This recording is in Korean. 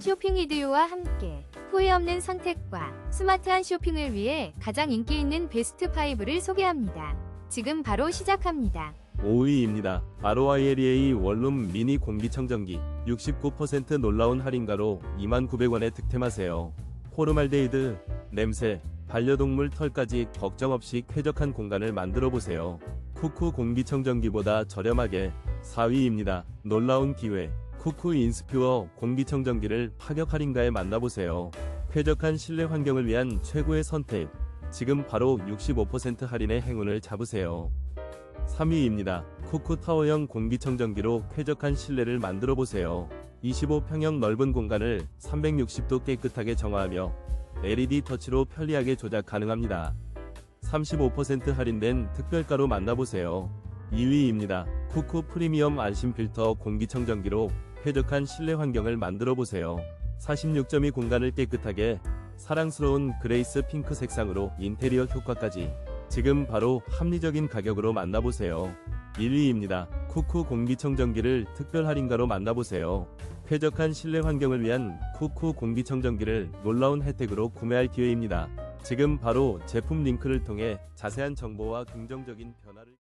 쇼핑 리드요와 함께 후회 없는 선택과 스마트한 쇼핑을 위해 가장 인기 있는 베스트 5를 소개합니다. 지금 바로 시작합니다. 5위입니다. ROILEA 원룸 미니 공기청정기 69% 놀라운 할인가로 29,900원에 득템하세요. 포르말데이드, 냄새, 반려동물 털까지 걱정 없이 쾌적한 공간을 만들어 보세요. 쿠쿠 공기청정기보다 저렴하게 4위입니다. 놀라운 기회. 쿠쿠 인스퓨어 공기청정기를 파격 할인가에 만나보세요. 쾌적한 실내 환경을 위한 최고의 선택. 지금 바로 65% 할인의 행운을 잡으세요. 3위입니다. 쿠쿠 타워형 공기청정기로 쾌적한 실내를 만들어 보세요. 25평형 넓은 공간을 360도 깨끗하게 정화하며 LED 터치로 편리하게 조작 가능합니다. 35% 할인된 특별가로 만나보세요. 2위입니다. 쿠쿠 프리미엄 안심 필터 공기청정기로 쾌적한 실내 환경을 만들어 보세요. 46.2 공간을 깨끗하게 사랑스러운 그레이스 핑크 색상으로 인테리어 효과까지 지금 바로 합리적인 가격으로 만나보세요. 1위입니다. 쿠쿠 공기청정기를 특별 할인가로 만나보세요. 쾌적한 실내 환경을 위한 쿠쿠 공기청정기를 놀라운 혜택으로 구매할 기회입니다. 지금 바로 제품 링크를 통해 자세한 정보와 긍정적인 변화를